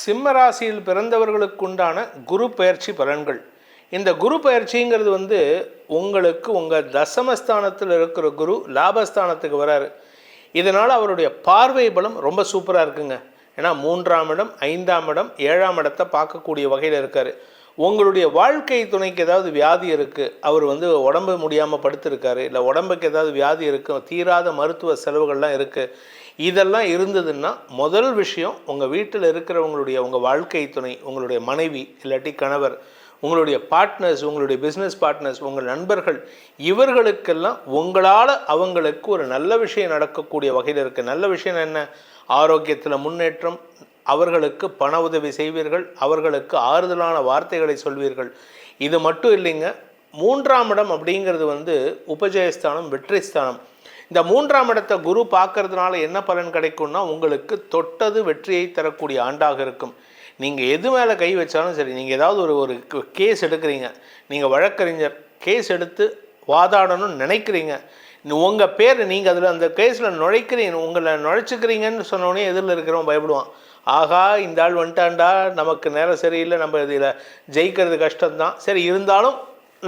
சிம்ம ராசியில் பிறந்தவர்களுக்குண்டான குரு பயிற்சி பலன்கள். இந்த குரு பயிற்சிங்கிறது வந்து உங்களுக்கு உங்கள் தசமஸ்தானத்தில் இருக்கிற குரு லாபஸ்தானத்துக்கு வராரு. இதனால் அவருடைய பார்வை பலம் ரொம்ப சூப்பராக இருக்குங்க. ஏன்னா மூன்றாம் இடம் ஐந்தாம் இடம் ஏழாம் இடத்தை பார்க்கக்கூடிய வகையில் இருக்கார். உங்களுடைய வாழ்க்கை துணைக்கு ஏதாவது வியாதி இருக்குது அவர் வந்து உடம்பு முடியாமல் படுத்திருக்காரு இல்லை உடம்புக்கு ஏதாவது வியாதி இருக்குது தீராத மருத்துவ செலவுகள்லாம் இருக்குது இதெல்லாம் இருந்ததுன்னா முதல் விஷயம் உங்கள் வீட்டில் இருக்கிறவங்களுடைய உங்கள் வாழ்க்கை துணை உங்களுடைய மனைவி இல்லாட்டி கணவர் உங்களுடைய பார்ட்னர்ஸ் உங்களுடைய பிஸ்னஸ் பார்ட்னர்ஸ் உங்கள் நண்பர்கள் இவர்களுக்கெல்லாம் உங்களால் அவங்களுக்கு ஒரு நல்ல விஷயம் நடக்கக்கூடிய வகையில் இருக்குது நல்ல விஷயம் என்ன? ஆரோக்கியத்தில் முன்னேற்றம் அவர்களுக்கு பண உதவி செய்வீர்கள் அவர்களுக்கு ஆறுதலான வார்த்தைகளை சொல்வீர்கள். இது மட்டும் இல்லைங்க மூன்றாம் இடம் அப்படிங்கிறது வந்து உபஜயஸ்தானம் வெற்றி ஸ்தானம் இந்த மூன்றாம் இடத்தை குரு பார்க்கறதுனால என்ன பலன் கிடைக்கும்னா உங்களுக்கு தொட்டது வெற்றியை தரக்கூடிய ஆண்டாக இருக்கும். நீங்கள் எது மேலே கை வச்சாலும் சரி நீங்கள் ஏதாவது ஒரு ஒரு கேஸ் எடுக்கிறீங்க. நீங்கள் வழக்கறிஞர் கேஸ் எடுத்து வாதாடணும்னு நினைக்கிறீங்க. உங்கள் பேர் நீங்கள் அதில் அந்த கேஸில் நுழைக்கிறீங்க உங்களை நுழைச்சிக்கிறீங்கன்னு சொன்னோடனே எதிரில் இருக்கிறவன் பயப்படுவான். ஆகா இந்த ஆள் வந்துட்டாண்டா நமக்கு நேரம் சரியில்லை நம்ம இதில் ஜெயிக்கிறது கஷ்டம்தான். சரி இருந்தாலும்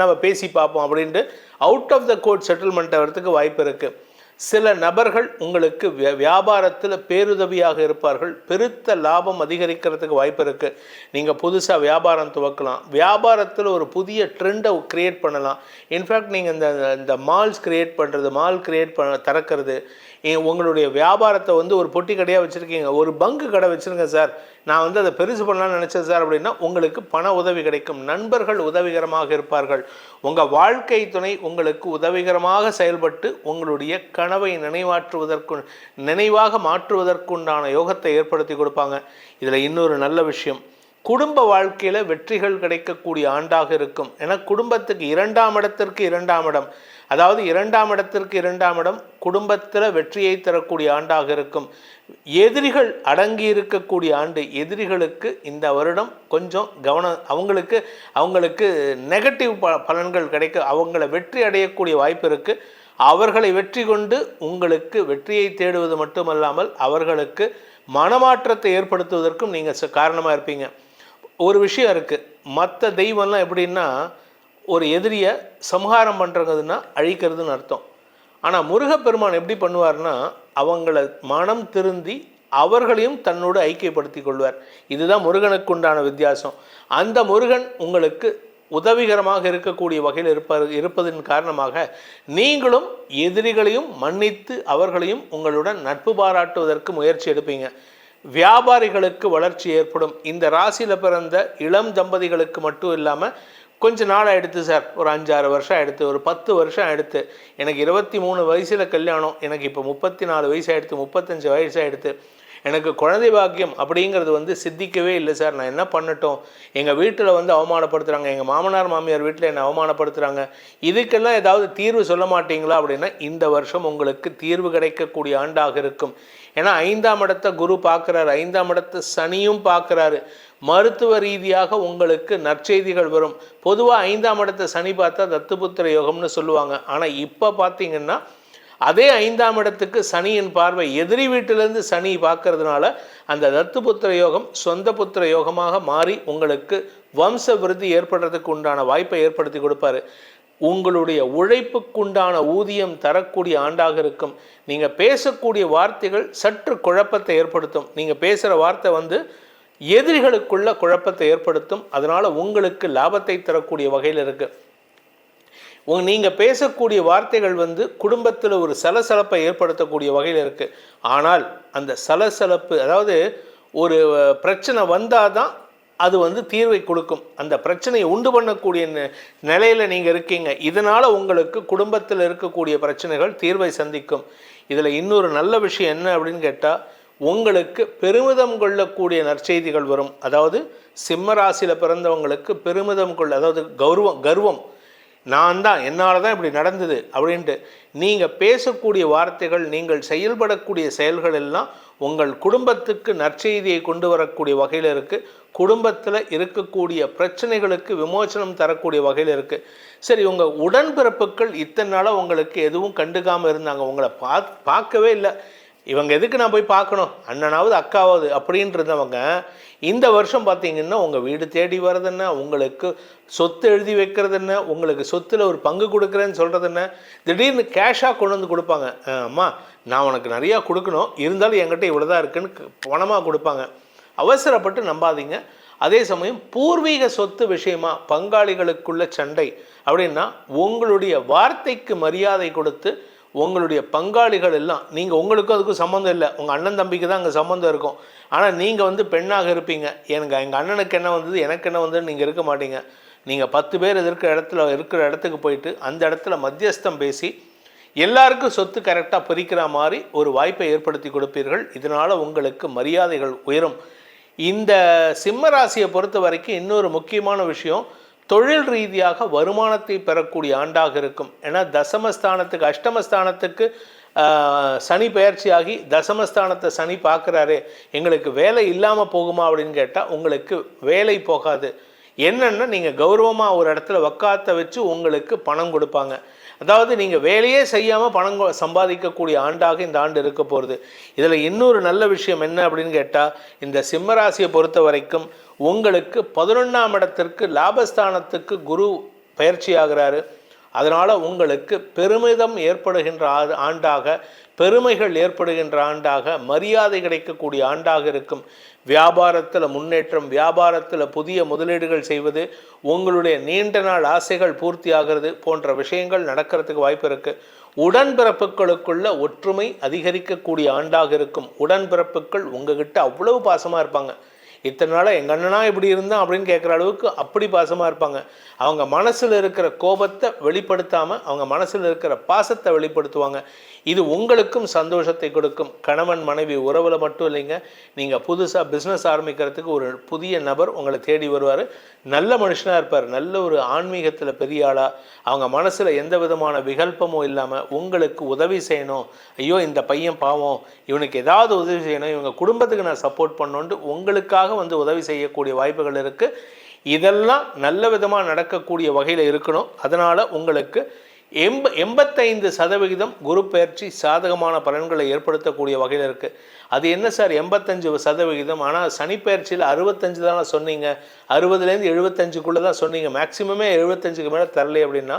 நம்ம பேசி பார்ப்போம் அப்படின்ட்டு out of the court settlement வரத்துக்கு வாய்ப்பு இருக்குது சில நபர்கள் உங்களுக்கு வியா- வியாபாரத்தில் பேருதவியாக இருப்பார்கள். பெருத்த லாபம் அதிகரிக்கிறதுக்கு வாய்ப்பு இருக்குது நீங்கள் புதுசாக வியாபாரம் துவக்கலாம். வியாபாரத்தில் ஒரு புதிய ட்ரெண்டை க்ரியேட் பண்ணலாம். இன்ஃபேக்ட் நீங்கள் இந்த இந்த மால்ஸ் க்ரியேட் பண்ணுறது மால் க்ரியேட் பண்ண திறக்கிறது உங்களுடைய வியாபாரத்தை வந்து ஒரு பொட்டி கடையாக வச்சுருக்கீங்க. ஒரு பங்கு கடை வச்சுருங்க சார். நான் வந்து அதை பெருசு பண்ணலாம்னு நினச்சேன் சார் அப்படின்னா உங்களுக்கு பண உதவி கிடைக்கும். நண்பர்கள் உதவிகரமாக இருப்பார்கள். உங்கள் வாழ்க்கை துணை உங்களுக்கு உதவிகரமாக செயல்பட்டு உங்களுடைய க கனவை நினைவாற்றுவதற்கு நினைவாக மாற்றுவதற்குண்டான யோகத்தை ஏற்படுத்தி கொடுப்பாங்க. இதில் இன்னொரு நல்ல விஷயம். குடும்ப வாழ்க்கையில் வெற்றிகள் கிடைக்கக்கூடிய ஆண்டாக இருக்கும். ஏன்னா குடும்பத்துக்கு இரண்டாம் இடத்திற்கு இரண்டாம் இடம். அதாவது இரண்டாம் இடத்திற்கு இரண்டாம் இடம் குடும்பத்தில் வெற்றியை தரக்கூடிய ஆண்டாக இருக்கும். எதிரிகள் அடங்கி இருக்கக்கூடிய ஆண்டு எதிரிகளுக்கு இந்த வருடம் கொஞ்சம் கவனம் அவங்களுக்கு அவங்களுக்கு நெகட்டிவ் ப பலன்கள் கிடைக்க அவங்கள வெற்றி அடையக்கூடிய வாய்ப்பு இருக்குது அவர்களை வெற்றி கொண்டு உங்களுக்கு வெற்றியை தேடுவது மட்டுமல்லாமல் அவர்களுக்கு மனமாற்றத்தை ஏற்படுத்துவதற்கும் நீங்கள் காரணமாக இருப்பீங்க. ஒரு விஷயம் இருக்குது மற்ற தெய்வம்லாம் எப்படின்னா ஒரு எதிரியை சம்ஹாரம் பண்ணுறதுன்னா அழிக்கிறதுன்னு அர்த்தம். ஆனால் முருகப்பெருமான் எப்படி பண்ணுவார்னா அவங்கள மனம் திருந்தி அவர்களையும் தன்னோடு ஐக்கியப்படுத்தி கொள்வார். இதுதான் முருகனுக்கு உண்டான வித்தியாசம். அந்த முருகன் உங்களுக்கு உதவிகரமாக இருக்கக்கூடிய வகையில் இருப்ப இருப்பதன் காரணமாக நீங்களும் எதிரிகளையும் மன்னித்து அவர்களையும் உங்களுடன் நட்பு பாராட்டுவதற்கு முயற்சி எடுப்பீங்க. வியாபாரிகளுக்கு வளர்ச்சி ஏற்படும். இந்த ராசியில் பிறந்த இளம் தம்பதிகளுக்கு மட்டும் இல்லாமல் கொஞ்ச நாள் ஆயிடுத்து சார். ஒரு அஞ்சாறு வருஷம் ஆகிடுத்து ஒரு பத்து வருஷம் ஆகிடுத்து எனக்கு இருபத்தி மூணு வயசில் கல்யாணம் எனக்கு இப்போ முப்பத்தி நாலு வயசு ஆகிடுத்து முப்பத்தஞ்சு வயசு ஆகிடுத்து எனக்கு குழந்தை பாக்கியம் அப்படிங்கிறது வந்து சித்திக்கவே இல்லை சார். நான் என்ன பண்ணட்டும்? எங்கள் வீட்டில் வந்து அவமானப்படுத்துகிறாங்க எங்கள் மாமனார் மாமியார் வீட்டில் என்னை அவமானப்படுத்துகிறாங்க இதுக்கெல்லாம் ஏதாவது தீர்வு சொல்ல மாட்டீங்களா அப்படின்னா இந்த வருஷம் உங்களுக்கு தீர்வு கிடைக்கக்கூடிய ஆண்டாக இருக்கும். ஏன்னா ஐந்தாம் இடத்தை குரு பார்க்குறாரு. ஐந்தாம் இடத்தை சனியும் பார்க்குறாரு. மருத்துவ ரீதியாக உங்களுக்கு நற்செய்திகள் வரும். பொதுவாக ஐந்தாம் இடத்தை சனி பார்த்தா தத்துபுத்திர யோகம்னு சொல்லுவாங்க. ஆனால் இப்போ பார்த்தீங்கன்னா அதே ஐந்தாம் இடத்துக்கு சனியின் பார்வை எதிரி வீட்டிலேருந்து சனி பார்க்கறதுனால அந்த தத்துபுத்திர யோகம் சொந்த புத்திர யோகமாக மாறி உங்களுக்கு வம்ச விருத்தி ஏற்படுறதுக்கு உண்டான வாய்ப்பை ஏற்படுத்தி கொடுப்பாரு. உங்களுடைய உழைப்புக்குண்டான ஊதியம் தரக்கூடிய ஆண்டாக இருக்கும். நீங்கள் பேசக்கூடிய வார்த்தைகள் சற்று குழப்பத்தை ஏற்படுத்தும். நீங்கள் பேசுகிற வார்த்தை வந்து எதிரிகளுக்குள்ள குழப்பத்தை ஏற்படுத்தும். அதனால் உங்களுக்கு லாபத்தை தரக்கூடிய வகையில் இருக்குது உங்க நீங்கள் பேசக்கூடிய வார்த்தைகள் வந்து குடும்பத்தில் ஒரு சலசலப்பை ஏற்படுத்தக்கூடிய வகையில் இருக்குது ஆனால் அந்த சலசலப்பு அதாவது ஒரு பிரச்சனை வந்தால் தான் அது வந்து தீர்வை கொடுக்கும். அந்த பிரச்சனையை உண்டு பண்ணக்கூடிய நிலையில் நீங்கள் இருக்கீங்க. இதனால் உங்களுக்கு குடும்பத்தில் இருக்கக்கூடிய பிரச்சனைகள் தீர்வை சந்திக்கும். இதில் இன்னொரு நல்ல விஷயம் என்ன அப்படின்னு கேட்டால் உங்களுக்கு பெருமிதம் கொள்ளக்கூடிய நற்செய்திகள் வரும். அதாவது சிம்ம ராசியில் பிறந்தவங்களுக்கு பெருமிதம் கொள்ள அதாவது கௌரவம் கர்வம் நான் தான் என்னால் தான் இப்படி நடந்தது அப்படின்ட்டு நீங்கள் பேசக்கூடிய வார்த்தைகள் நீங்கள் செயல்படக்கூடிய செயல்கள் எல்லாம் உங்கள் குடும்பத்துக்கு நற்செய்தியை கொண்டு வரக்கூடிய வகையில் இருக்குது குடும்பத்தில் இருக்கக்கூடிய பிரச்சனைகளுக்கு விமோசனம் தரக்கூடிய வகையில் இருக்குது சரி உங்கள் உடன்பிறப்புகள் இத்தனை நாளாக உங்களுக்கு எதுவும் கண்டுக்காமல் இருந்தாங்க. உங்களை பா பார்க்கவே இல்லை. இவங்க எதுக்கு நான் போய் பார்க்கணும்? அண்ணனாவது அக்காவது அப்படின்றதவங்க இந்த வருஷம் பார்த்தீங்கன்னா உங்கள் வீடு தேடி வர்றது என்ன உங்களுக்கு சொத்து எழுதி வைக்கிறது என்ன உங்களுக்கு சொத்தில் ஒரு பங்கு கொடுக்குறேன்னு சொல்கிறது என்ன திடீர்னு கேஷாக கொண்டு வந்து கொடுப்பாங்க. அம்மா நான் உனக்கு நிறையா கொடுக்கணும். இருந்தாலும் என்கிட்ட இவ்வளோ தான் இருக்குன்னு பணமாக கொடுப்பாங்க. அவசரப்பட்டு நம்பாதீங்க. அதே சமயம் பூர்வீக சொத்து விஷயமா பங்காளிகளுக்குள்ள சண்டை அப்படின்னா உங்களுடைய வார்த்தைக்கு மரியாதை கொடுத்து உங்களுடைய பங்காளிகள் எல்லாம் நீங்கள் உங்களுக்கும் அதுக்கும் சம்மந்தம் இல்லை. உங்கள் அண்ணன் தம்பிக்கு தான் அங்கே சம்மந்தம் இருக்கும். ஆனால் நீங்கள் வந்து பெண்ணாக இருப்பீங்க. எனக்கு எங்கள் அண்ணனுக்கு என்ன வந்தது எனக்கு என்ன வந்ததுன்னு நீங்கள் இருக்க மாட்டீங்க. நீங்கள் பத்து பேர் இருக்கிற இடத்துல இருக்கிற இடத்துக்கு போயிட்டு அந்த இடத்துல மத்தியஸ்தம் பேசி எல்லாருக்கும் சொத்து கரெக்டாக பிரிக்கிற மாதிரி ஒரு வாய்ப்பை ஏற்படுத்தி கொடுப்பீர்கள். இதனால் உங்களுக்கு மரியாதைகள் உயரும். இந்த சிம்ம ராசியை பொறுத்த வரைக்கும் இன்னொரு முக்கியமான விஷயம் தொழில் ரீதியாக வருமானத்தை பெறக்கூடிய ஆண்டாக இருக்கும். ஏன்னா தசமஸ்தானத்துக்கு அஷ்டமஸ்தானத்துக்கு சனி பயிற்சியாகி தசமஸ்தானத்தை சனி பார்க்குறாரு எங்களுக்கு வேலை இல்லாமல் போகுமா அப்படின்னு கேட்டால் உங்களுக்கு வேலை போகாது. என்னென்னா நீங்கள் கௌரவமாக ஒரு இடத்துல வக்காத்த வச்சு உங்களுக்கு பணம் கொடுப்பாங்க. அதாவது நீங்கள் வேலையே செய்யாமல் பணம் சம்பாதிக்கக்கூடிய ஆண்டாக இந்த ஆண்டு இருக்க போகிறது இதில் இன்னொரு நல்ல விஷயம் என்ன அப்படின்னு கேட்டால் இந்த சிம்மராசியை பொறுத்த வரைக்கும் உங்களுக்கு பதினொன்றாம் இடத்திற்கு லாபஸ்தானத்துக்கு குரு பயிற்சி ஆகிறாரு அதனால் உங்களுக்கு பெருமிதம் ஏற்படுகின்ற ஆ- ஆண்டாக பெருமைகள் ஏற்படுகின்ற ஆண்டாக மரியாதை கிடைக்கக்கூடிய ஆண்டாக இருக்கும். வியாபாரத்தில் முன்னேற்றம் வியாபாரத்தில் புதிய முதலீடுகள் செய்வது உங்களுடைய நீண்ட நாள் ஆசைகள் பூர்த்தி ஆகிறது போன்ற விஷயங்கள் நடக்கிறதுக்கு வாய்ப்பு இருக்குது உடன்பிறப்புகளுக்குள்ள ஒற்றுமை அதிகரிக்கக்கூடிய ஆண்டாக இருக்கும். உடன்பிறப்புகள் உங்ககிட்ட அவ்வளவு பாசமாக இருப்பாங்க. இத்தனை நாளாக எங்கள் அண்ணனா இப்படி இருந்தான் அப்படின்னு கேட்குற அளவுக்கு அப்படி பாசமாக இருப்பாங்க. அவங்க மனசில் இருக்கிற கோபத்தை வெளிப்படுத்தாமல் அவங்க மனசில் இருக்கிற பாசத்தை வெளிப்படுத்துவாங்க. இது உங்களுக்கும் சந்தோஷத்தை கொடுக்கும். கணவன் மனைவி உறவில் மட்டும் இல்லைங்க. நீங்கள் புதுசாக பிஸ்னஸ் ஆரம்பிக்கிறதுக்கு ஒரு புதிய நபர் உங்களை தேடி வருவார். நல்ல மனுஷனாக இருப்பார். நல்ல ஒரு ஆன்மீகத்தில் பெரிய ஆளாக அவங்க மனசில் எந்த விதமான விகல்பமும் இல்லாமல் உங்களுக்கு உதவி செய்யணும். ஐயோ இந்த பையன் பாவம். இவனுக்கு ஏதாவது உதவி செய்யணும். இவங்க குடும்பத்துக்கு நான் சப்போர்ட் பண்ணணுன்ட்டு உங்களுக்காக வந்து உதவி செய்யக்கூடிய வாய்ப்புகள் இருக்குது இதெல்லாம் நல்ல விதமாக நடக்கக்கூடிய வகையில் இருக்கணும். அதனால் உங்களுக்கு எம்ப எண்பத்தைந்து சதவிகிதம் குரு பயிற்சி சாதகமான பலன்களை ஏற்படுத்தக்கூடிய வகையில் இருக்குது அது என்ன சார்? எண்பத்தஞ்சு சதவிகிதம். ஆனால் சனி பயிற்சியில் அறுபத்தஞ்சு தானே சொன்னீங்க. அறுபதுலேருந்து எழுபத்தஞ்சுக்குள்ளே தான் சொன்னீங்க. மேக்சிமமே எழுபத்தஞ்சுக்கு மேலே தரலை அப்படின்னா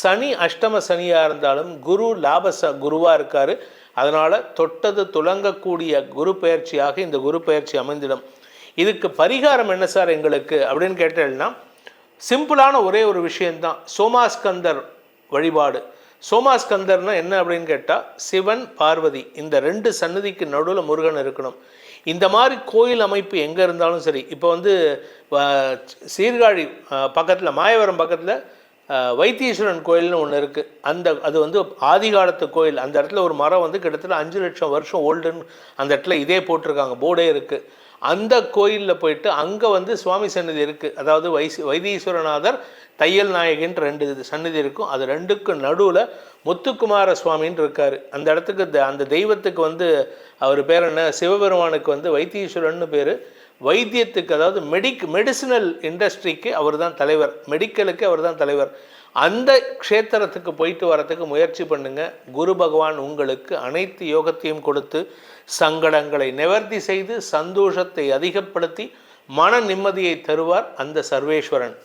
சனி அஷ்டம சனியாக இருந்தாலும் குரு லாப ச குருவாக இருக்கார். அதனால் தொட்டது துலங்கக்கூடிய குரு பயிற்சியாக இந்த குரு பயிற்சி அமைந்திடும். இதுக்கு பரிகாரம் என்ன சார் எங்களுக்கு அப்படின்னு கேட்டேன்னா சிம்பிளான ஒரே ஒரு விஷயந்தான் சோமாஸ்கந்தர் வழிபாடு. சோமாஸ்கந்தர்னா என்ன அப்படின்னு கேட்டால் சிவன் பார்வதி இந்த ரெண்டு சன்னதிக்கு நடுவில் முருகன் இருக்கணும். இந்த மாதிரி கோயில் அமைப்பு எங்கே இருந்தாலும் சரி இப்போ வந்து சீர்காழி பக்கத்தில் மாயவரம் பக்கத்தில் வைத்தீஸ்வரன் கோயில்னு ஒன்று இருக்குது அந்த அது வந்து ஆதி காலத்து கோயில். அந்த இடத்துல ஒரு மரம் வந்து கிட்டத்தட்ட அஞ்சு லட்சம் வருஷம் ஓல்டுன்னு அந்த இடத்துல இதே போட்டிருக்காங்க. போர்டே இருக்குது அந்த கோயிலில் போயிட்டு அங்கே வந்து சுவாமி சன்னதி இருக்குது அதாவது வைசி வைத்தீஸ்வரநாதர் தையல் நாயகின்ற ரெண்டு சன்னதி இருக்கும். அது ரெண்டுக்கும் நடுவில் முத்துக்குமார சுவாமின்னு இருக்கார். அந்த இடத்துக்கு த- அந்த தெய்வத்துக்கு வந்து அவர் பேர் என்ன? சிவபெருமானுக்கு வந்து வைத்தீஸ்வரன் பேர். வைத்தியத்துக்கு அதாவது மெடிக் மெடிசினல் இண்டஸ்ட்ரிக்கு அவர் தான் தலைவர். மெடிக்கலுக்கு அவர் தான் தலைவர். அந்த க்ஷேத்திரத்துக்கு போயிட்டு வரத்துக்கு முயற்சி பண்ணுங்கள் குரு பகவான் உங்களுக்கு அனைத்து யோகத்தையும் கொடுத்து சங்கடங்களை நிவர்த்தி செய்து சந்தோஷத்தை அதிகப்படுத்தி மன நிம்மதியை தருவார் அந்த சர்வேஸ்வரன்.